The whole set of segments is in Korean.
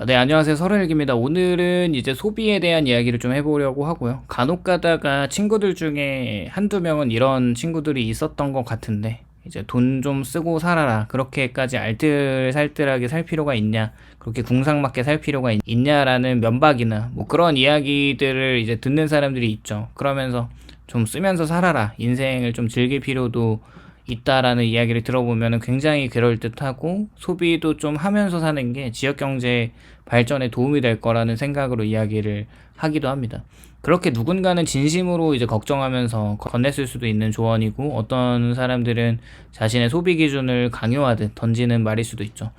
아, 네, 안녕하세요. 서른일기입니다. 오늘은 이제 소비에 대한 이야기를 좀 해보려고 하고요. 간혹 가다가 친구들 중에 한두 명은 이런 친구들이 있었던 것 같은데, 이제 돈 좀 쓰고 살아라. 그렇게까지 알뜰살뜰하게 살 필요가 있냐. 그렇게 궁상맞게 살 필요가 있, 있냐라는 면박이나 뭐 그런 이야기들을 이제 듣는 사람들이 있죠. 그러면서 좀 쓰면서 살아라. 인생을 좀 즐길 필요도 있다라는 이야기를 들어보면 굉장히 그럴 듯하고 소비도 좀 하면서 사는 게 지역 경제 발전에 도움이 될 거라는 생각으로 이야기를 하기도 합니다. 그렇게 누군가는 진심으로 이제 걱정하면서 건넸을 수도 있는 조언이고 어떤 사람들은 자신의 소비 기준을 강요하듯 던지는 말일 수도 있죠.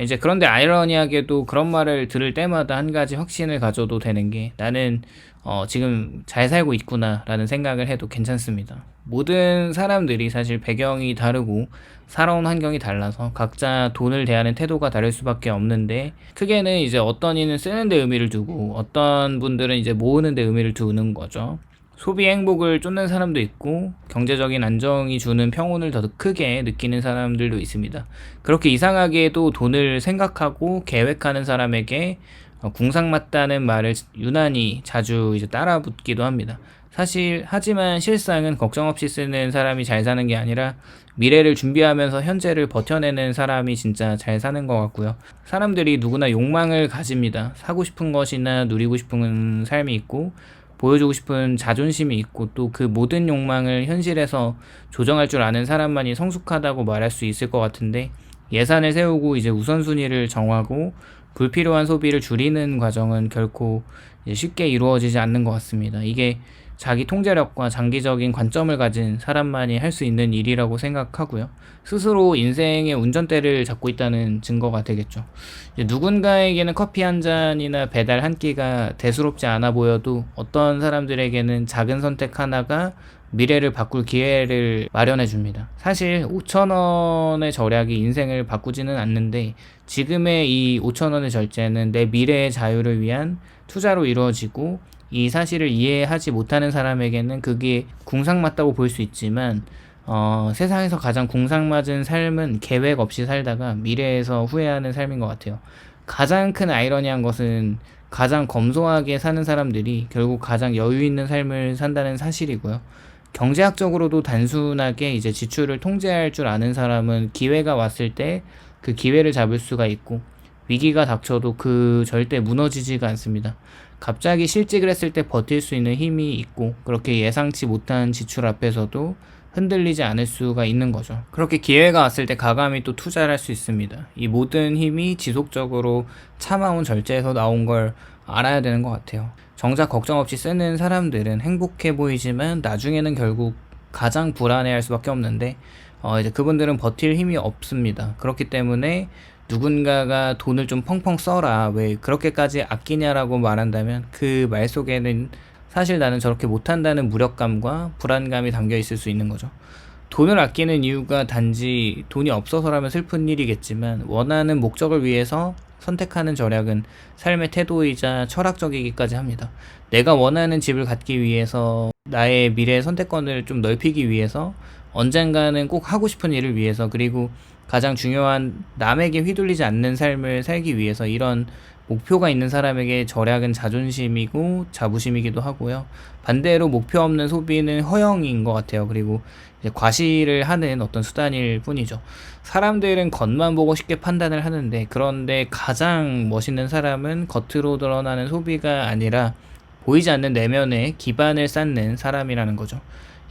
이제 그런데 아이러니하게도 그런 말을 들을 때마다 한 가지 확신을 가져도 되는 게 나는 어, 지금 잘 살고 있구나라는 생각을 해도 괜찮습니다. 모든 사람들이 사실 배경이 다르고 살아온 환경이 달라서 각자 돈을 대하는 태도가 다를 수밖에 없는데 크게는 이제 어떤 이는 쓰는 데 의미를 두고 어떤 분들은 이제 모으는 데 의미를 두는 거죠. 소비 행복을 쫓는 사람도 있고 경제적인 안정이 주는 평온을 더 크게 느끼는 사람들도 있습니다. 그렇게 이상하게도 돈을 생각하고 계획하는 사람에게 어, 궁상 맞다는 말을 유난히 자주 이제 따라붙기도 합니다. 사실 하지만 실상은 걱정 없이 쓰는 사람이 잘 사는 게 아니라 미래를 준비하면서 현재를 버텨내는 사람이 진짜 잘 사는 것 같고요. 사람들이 누구나 욕망을 가집니다. 사고 싶은 것이나 누리고 싶은 삶이 있고 보여주고 싶은 자존심이 있고 또 그 모든 욕망을 현실에서 조정할 줄 아는 사람만이 성숙하다고 말할 수 있을 것 같은데 예산을 세우고 이제 우선순위를 정하고 불필요한 소비를 줄이는 과정은 결코 쉽게 이루어지지 않는 것 같습니다. 이게 자기 통제력과 장기적인 관점을 가진 사람만이 할 수 있는 일이라고 생각하고요. 스스로 인생의 운전대를 잡고 있다는 증거가 되겠죠. 누군가에게는 커피 한 잔이나 배달 한 끼가 대수롭지 않아 보여도 어떤 사람들에게는 작은 선택 하나가 미래를 바꿀 기회를 마련해 줍니다. 사실 5천원의 절약이 인생을 바꾸지는 않는데 지금의 이 5천원의 절제는 내 미래의 자유를 위한 투자로 이루어지고 이 사실을 이해하지 못하는 사람에게는 그게 궁상 맞다고 볼 수 있지만 어, 세상에서 가장 궁상맞은 삶은 계획 없이 살다가 미래에서 후회하는 삶인 것 같아요. 가장 큰 아이러니한 것은 가장 검소하게 사는 사람들이 결국 가장 여유 있는 삶을 산다는 사실이고요. 경제학적으로도 단순하게 이제 지출을 통제할 줄 아는 사람은 기회가 왔을 때 그 기회를 잡을 수가 있고 위기가 닥쳐도 그 절대 무너지지가 않습니다. 갑자기 실직을 했을 때 버틸 수 있는 힘이 있고 그렇게 예상치 못한 지출 앞에서도 흔들리지 않을 수가 있는 거죠. 그렇게 기회가 왔을 때 가감히 또 투자를 할 수 있습니다. 이 모든 힘이 지속적으로 참아온 절제에서 나온 걸 알아야 되는 것 같아요. 정작 걱정 없이 쓰는 사람들은 행복해 보이지만 나중에는 결국 가장 불안해할 수밖에 없는데 어 이제 그분들은 버틸 힘이 없습니다. 그렇기 때문에 누군가가 돈을 좀 펑펑 써라 왜 그렇게까지 아끼냐라고 말한다면 그 말 속에는 사실 나는 저렇게 못한다는 무력감과 불안감이 담겨 있을 수 있는 거죠. 돈을 아끼는 이유가 단지 돈이 없어서라면 슬픈 일이겠지만 원하는 목적을 위해서 선택하는 절약은 삶의 태도이자 철학적이기까지 합니다. 내가 원하는 집을 갖기 위해서 나의 미래의 선택권을 좀 넓히기 위해서 언젠가는 꼭 하고 싶은 일을 위해서 그리고 가장 중요한 남에게 휘둘리지 않는 삶을 살기 위해서 이런 목표가 있는 사람에게 절약은 자존심이고 자부심이기도 하고요. 반대로 목표 없는 소비는 허영인 것 같아요. 그리고 과시를 하는 어떤 수단일 뿐이죠. 사람들은 겉만 보고 쉽게 판단을 하는데 그런데 가장 멋있는 사람은 겉으로 드러나는 소비가 아니라 보이지 않는 내면에 기반을 쌓는 사람이라는 거죠.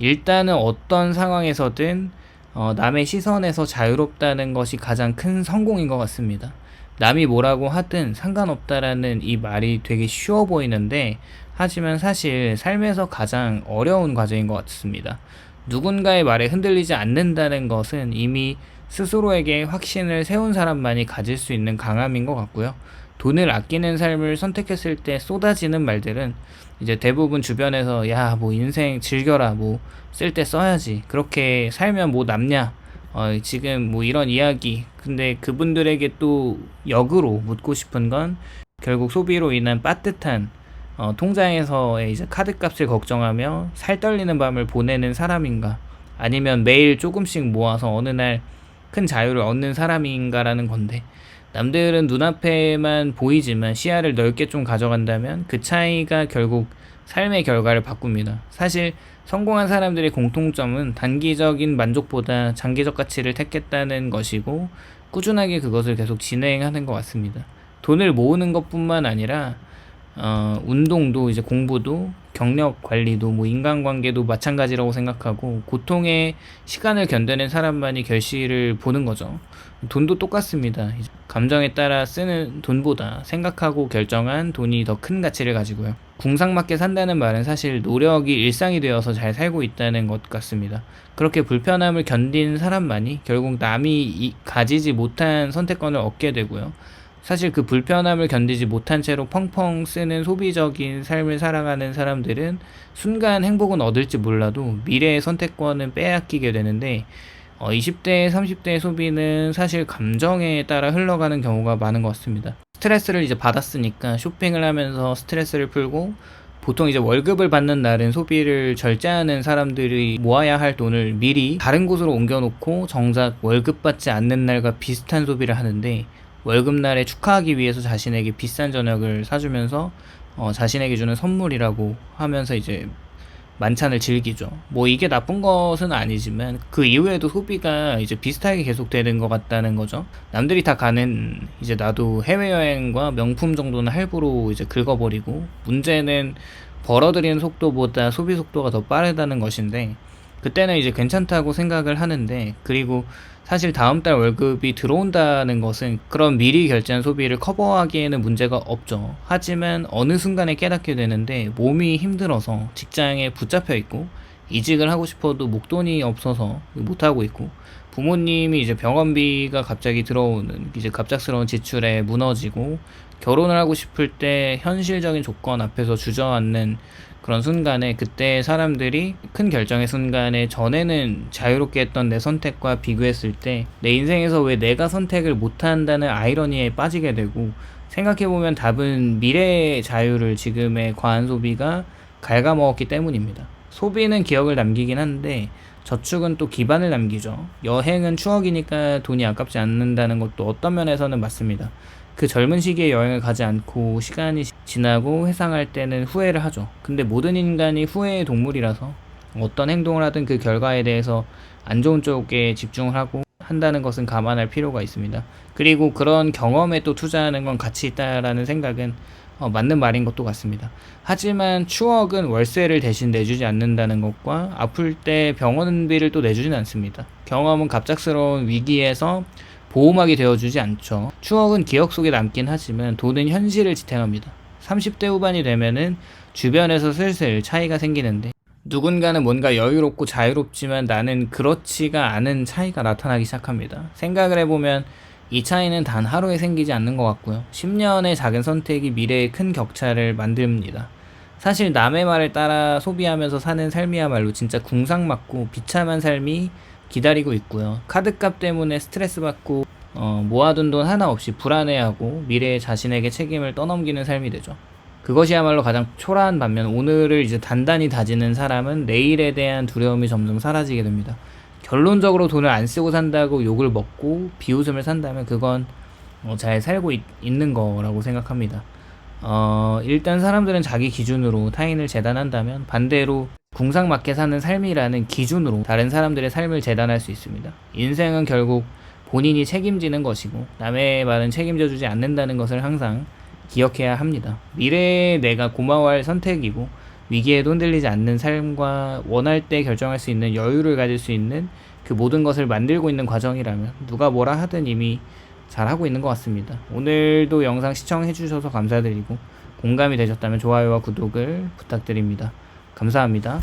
일단은 어떤 상황에서든 어, 남의 시선에서 자유롭다는 것이 가장 큰 성공인 것 같습니다. 남이 뭐라고 하든 상관없다라는 이 말이 되게 쉬워 보이는데 하지만 사실 삶에서 가장 어려운 과정인 것 같습니다. 누군가의 말에 흔들리지 않는다는 것은 이미 스스로에게 확신을 세운 사람만이 가질 수 있는 강함인 것 같고요. 돈을 아끼는 삶을 선택했을 때 쏟아지는 말들은 이제 대부분 주변에서 야 뭐 인생 즐겨라 뭐 쓸 때 써야지 그렇게 살면 뭐 남냐? 어 지금 뭐 이런 이야기. 근데 그분들에게 또 역으로 묻고 싶은 건 결국 소비로 인한 빠듯한 어, 통장에서의 이제 카드값을 걱정하며 살 떨리는 밤을 보내는 사람인가? 아니면 매일 조금씩 모아서 어느 날 큰 자유를 얻는 사람인가라는 건데 남들은 눈앞에만 보이지만 시야를 넓게 좀 가져간다면 그 차이가 결국 삶의 결과를 바꿉니다. 사실 성공한 사람들의 공통점은 단기적인 만족보다 장기적 가치를 택했다는 것이고 꾸준하게 그것을 계속 진행하는 것 같습니다. 돈을 모으는 것뿐만 아니라 어, 운동도 이제 공부도 경력 관리도 뭐 인간관계도 마찬가지라고 생각하고 고통의 시간을 견뎌낸 사람만이 결실을 보는 거죠. 돈도 똑같습니다. 감정에 따라 쓰는 돈보다 생각하고 결정한 돈이 더 큰 가치를 가지고요. 궁상맞게 산다는 말은 사실 노력이 일상이 되어서 잘 살고 있다는 것 같습니다. 그렇게 불편함을 견딘 사람만이 결국 남이 이- 가지지 못한 선택권을 얻게 되고요. 사실 그 불편함을 견디지 못한 채로 펑펑 쓰는 소비적인 삶을 살아가는 사람들은 순간 행복은 얻을지 몰라도 미래의 선택권은 빼앗기게 되는데 어, 20대, 30대의 소비는 사실 감정에 따라 흘러가는 경우가 많은 것 같습니다. 스트레스를 이제 받았으니까 쇼핑을 하면서 스트레스를 풀고 보통 이제 월급을 받는 날은 소비를 절제하는 사람들이 모아야 할 돈을 미리 다른 곳으로 옮겨놓고 정작 월급 받지 않는 날과 비슷한 소비를 하는데 월급날에 축하하기 위해서 자신에게 비싼 저녁을 사주면서 어, 자신에게 주는 선물이라고 하면서 이제 만찬을 즐기죠. 뭐 이게 나쁜 것은 아니지만 그 이후에도 소비가 이제 비슷하게 계속되는 것 같다는 거죠. 남들이 다 가는 이제 나도 해외여행과 명품 정도는 할부로 이제 긁어버리고 문제는 벌어들이는 속도보다 소비 속도가 더 빠르다는 것인데 그때는 이제 괜찮다고 생각을 하는데 그리고 사실 다음 달 월급이 들어온다는 것은 그런 미리 결제한 소비를 커버하기에는 문제가 없죠. 하지만 어느 순간에 깨닫게 되는데 몸이 힘들어서 직장에 붙잡혀 있고 이직을 하고 싶어도 목돈이 없어서 못 하고 있고 부모님이 이제 병원비가 갑자기 들어오는 이제 갑작스러운 지출에 무너지고 결혼을 하고 싶을 때 현실적인 조건 앞에서 주저앉는 그런 순간에 그때 사람들이 큰 결정의 순간에 전에는 자유롭게 했던 내 선택과 비교했을 때 내 인생에서 왜 내가 선택을 못한다는 아이러니에 빠지게 되고 생각해보면 답은 미래의 자유를 지금의 과한 소비가 갉아먹었기 때문입니다. 소비는 기억을 남기긴 한데 저축은 또 기반을 남기죠. 여행은 추억이니까 돈이 아깝지 않는다는 것도 어떤 면에서는 맞습니다. 그 젊은 시기에 여행을 가지 않고 시간이 지- 지나고 회상할 때는 후회를 하죠. 근데 모든 인간이 후회의 동물이라서 어떤 행동을 하든 그 결과에 대해서 안 좋은 쪽에 집중을 하고 한다는 것은 감안할 필요가 있습니다. 그리고 그런 경험에 또 투자하는 건 가치 있다라는 생각은 어, 맞는 말인 것도 같습니다. 하지만 추억은 월세를 대신 내주지 않는다는 것과 아플 때 병원비를 또 내주진 않습니다. 경험은 갑작스러운 위기에서 보호막이 되어주지 않죠. 추억은 기억 속에 남긴 하지만 돈은 현실을 지탱합니다. 30대 후반이 되면은 주변에서 슬슬 차이가 생기는데 누군가는 뭔가 여유롭고 자유롭지만 나는 그렇지가 않은 차이가 나타나기 시작합니다. 생각을 해보면 이 차이는 단 하루에 생기지 않는 것 같고요. 10년의 작은 선택이 미래의 큰 격차를 만듭니다. 사실 남의 말을 따라 소비하면서 사는 삶이야말로 진짜 궁상맞고 비참한 삶이 기다리고 있고요. 카드값 때문에 스트레스 받고 어, 모아둔 돈 하나 없이 불안해하고 미래의 자신에게 책임을 떠넘기는 삶이 되죠. 그것이야말로 가장 초라한 반면 오늘을 이제 단단히 다지는 사람은 내일에 대한 두려움이 점점 사라지게 됩니다. 결론적으로 돈을 안 쓰고 산다고 욕을 먹고 비웃음을 산다면 그건 어, 잘 살고 있, 는 거라고 생각합니다. 어, 일단 사람들은 자기 기준으로 타인을 재단한다면 반대로 궁상맞게 사는 삶이라는 기준으로 다른 사람들의 삶을 재단할 수 있습니다. 인생은 결국 본인이 책임지는 것이고 남의 말은 책임져 주지 않는다는 것을 항상 기억해야 합니다. 미래에 내가 고마워할 선택이고 위기에도 흔들리지 않는 삶과 원할 때 결정할 수 있는 여유를 가질 수 있는 그 모든 것을 만들고 있는 과정이라면 누가 뭐라 하든 이미 잘하고 있는 것 같습니다. 오늘도 영상 시청해 주셔서 감사드리고 공감이 되셨다면 좋아요와 구독을 부탁드립니다. 감사합니다.